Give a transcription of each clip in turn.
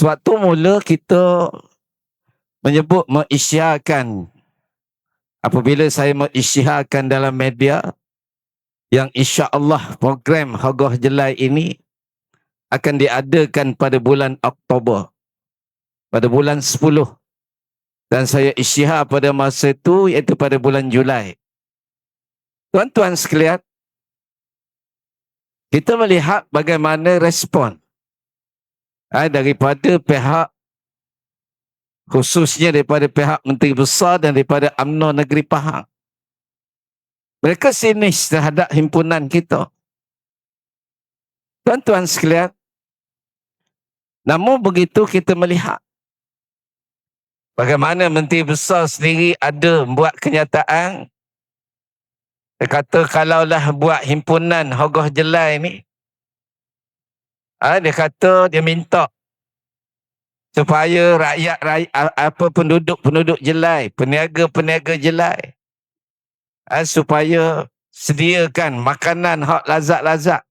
Sewaktu mula kita menyebut mengisytiharkan. Apabila saya mengisytiharkan dalam media yang insya Allah program Hagah Jelai ini akan diadakan pada bulan Oktober. Pada bulan 10 dan saya isytihar pada masa itu iaitu pada bulan Julai. Tuan-tuan sekalian kita melihat bagaimana respon eh, daripada pihak khususnya daripada pihak Menteri Besar dan daripada UMNO Negeri Pahang. Mereka sinis terhadap himpunan kita. Tuan-tuan sekalian, namun begitu kita melihat bagaimana Menteri Besar sendiri ada buat kenyataan dia kata kalaulah buat himpunan Hogah Jelai ni Ha, dia kata dia minta supaya rakyat, rakyat apa penduduk-penduduk jelai, peniaga-peniaga jelai ha, supaya sediakan makanan hak lazat-lazat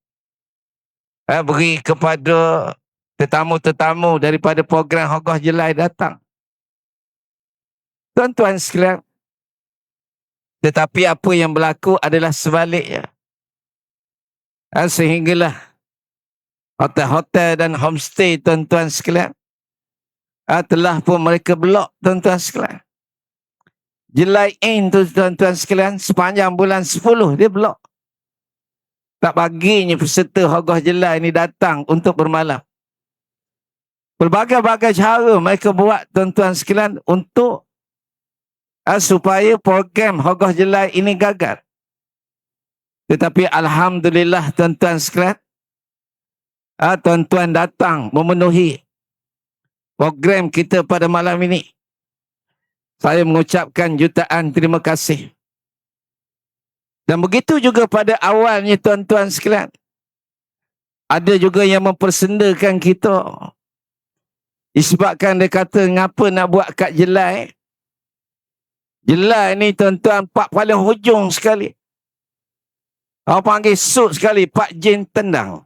ha, beri kepada tetamu-tetamu daripada program Hogah Jelai datang. Tuan-tuan sekalian, tetapi apa yang berlaku adalah sebaliknya. Ha, sehinggalah hotel-hotel dan homestay tuan-tuan sekalian. Uh, telah pun mereka blok tuan-tuan sekalian. Jelai in tu tuan-tuan sekalian sepanjang bulan 10 dia blok tak baginya peserta Hogah Jelai ni datang untuk bermalam. Berbagai-bagai cara mereka buat tuan-tuan sekalian untuk uh, supaya program Hogah Jelai ini gagal. Tetapi Alhamdulillah tuan-tuan sekalian ah, tuan-tuan datang memenuhi program kita pada malam ini. Saya mengucapkan jutaan terima kasih. Dan begitu juga pada awalnya tuan-tuan sekalian. Ada juga yang mempersendakan kita. Disebabkan dia kata, ngapa nak buat kat jelai? Jelai ni tuan-tuan, pak paling hujung sekali. Orang panggil sud sekali, pak jen tendang.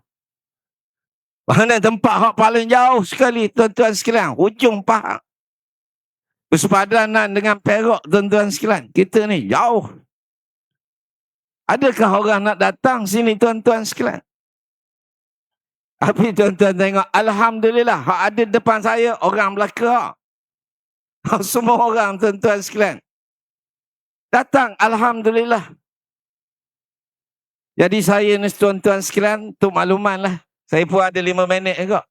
Mana tempat hak paling jauh sekali tuan-tuan sekalian. Hujung Pahang. Bersepadanan dengan Perak tuan-tuan sekalian. Kita ni jauh. Adakah orang nak datang sini tuan-tuan sekalian? Tapi tuan-tuan tengok. Alhamdulillah. Hak ada depan saya orang Melaka. Hak semua orang tuan-tuan sekalian. Datang. Alhamdulillah. Jadi saya ni tuan-tuan sekalian. Untuk makluman lah. Saya pun ada lima minit juga.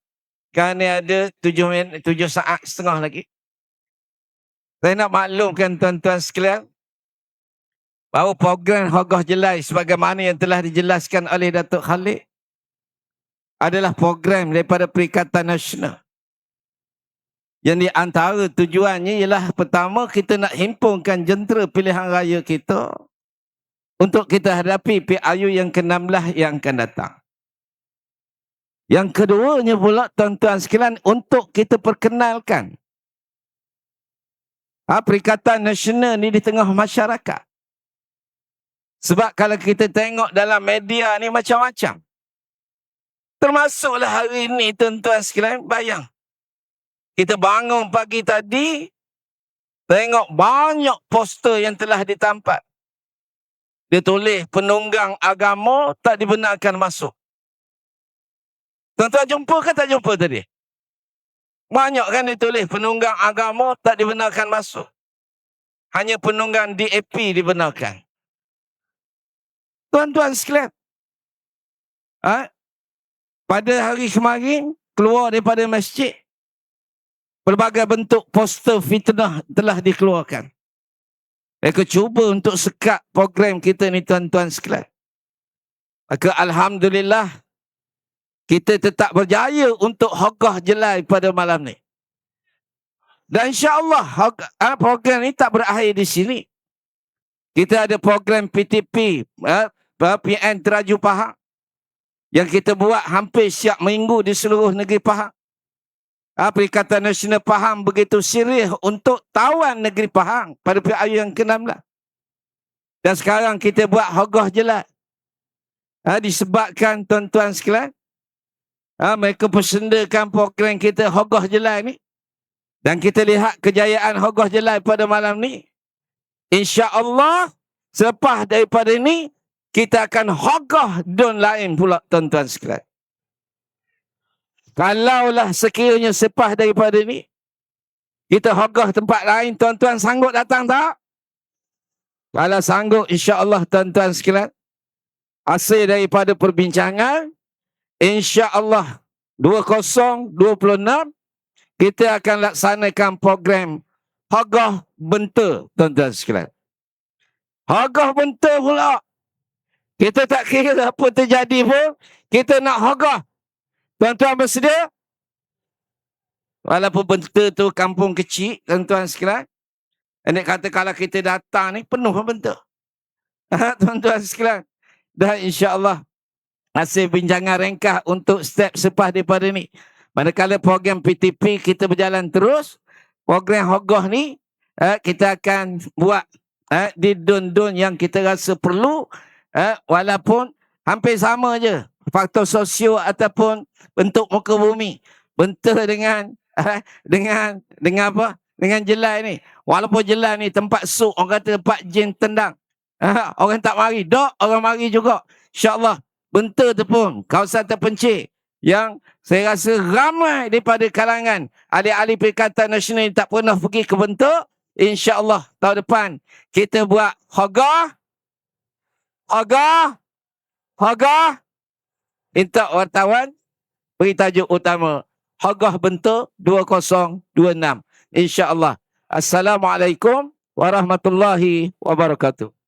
Ni ada tujuh, minit, tujuh saat setengah lagi. Saya nak maklumkan tuan-tuan sekalian. Bahawa program Hogah Jelai sebagaimana yang telah dijelaskan oleh Datuk Khalid. Adalah program daripada Perikatan Nasional. Yang di antara tujuannya ialah pertama kita nak himpunkan jentera pilihan raya kita. Untuk kita hadapi PIU yang ke-16 yang akan datang. Yang keduanya pula tuan-tuan sekalian untuk kita perkenalkan ha, Perikatan Nasional ni di tengah masyarakat. Sebab kalau kita tengok dalam media ni macam-macam. Termasuklah hari ini tuan-tuan sekalian bayang. Kita bangun pagi tadi tengok banyak poster yang telah ditampat. Dia tulis penunggang agama tak dibenarkan masuk. Tuan-tuan jumpa ke tak jumpa tadi? Banyak kan ditulis penunggang agama tak dibenarkan masuk. Hanya penunggang DAP dibenarkan. Tuan-tuan sekalian. Ha? Pada hari kemarin, keluar daripada masjid, pelbagai bentuk poster fitnah telah dikeluarkan. Mereka cuba untuk sekat program kita ni tuan-tuan sekalian. Maka Alhamdulillah, kita tetap berjaya untuk hogah jelai pada malam ni. Dan insyaAllah ah, program ini tak berakhir di sini. Kita ada program PTP, PN Teraju Pahang. Yang kita buat hampir siap minggu di seluruh negeri Pahang. Perikatan Nasional Pahang begitu sirih untuk tawan negeri Pahang pada PIU yang ke-16. Dan sekarang kita buat hogah jelai. Ha, disebabkan tuan-tuan sekalian, Ha, mereka persendakan program kita Hogah Jelai ni. Dan kita lihat kejayaan Hogah Jelai pada malam ni. InsyaAllah, selepas daripada ni, kita akan Hogah don lain pula tuan-tuan sekalian. Kalaulah sekiranya selepas daripada ni, kita Hogah tempat lain, tuan-tuan sanggup datang tak? Kalau sanggup, insyaAllah tuan-tuan sekalian, hasil daripada perbincangan, insyaAllah 2026 kita akan laksanakan program Hagah Benta tuan-tuan sekalian. Hagah Benta pula. Kita tak kira apa terjadi pun, kita nak hagah. Tuan-tuan bersedia? Walaupun benta tu kampung kecil, tuan-tuan sekalian. Ini kata kalau kita datang ni penuh benta. Tuan-tuan sekalian. Dan insya-Allah hasil bincangan ringkas untuk step selepas daripada ni. Manakala program PTP kita berjalan terus, program Hogah ni eh, kita akan buat eh, di dun-dun yang kita rasa perlu eh, walaupun hampir sama je faktor sosio ataupun bentuk muka bumi. Bentuk dengan eh, dengan dengan apa? Dengan jelai ni. Walaupun jelai ni tempat suk, orang kata tempat jin tendang. Eh, orang tak mari. Dok, orang mari juga. InsyaAllah Benta tu pun kawasan terpencil yang saya rasa ramai daripada kalangan ahli-ahli Perikatan Nasional yang tak pernah pergi ke Benta. InsyaAllah tahun depan kita buat hoga, hoga, hoga. Minta wartawan beri tajuk utama Hogah Benta 2026. InsyaAllah. Assalamualaikum warahmatullahi wabarakatuh.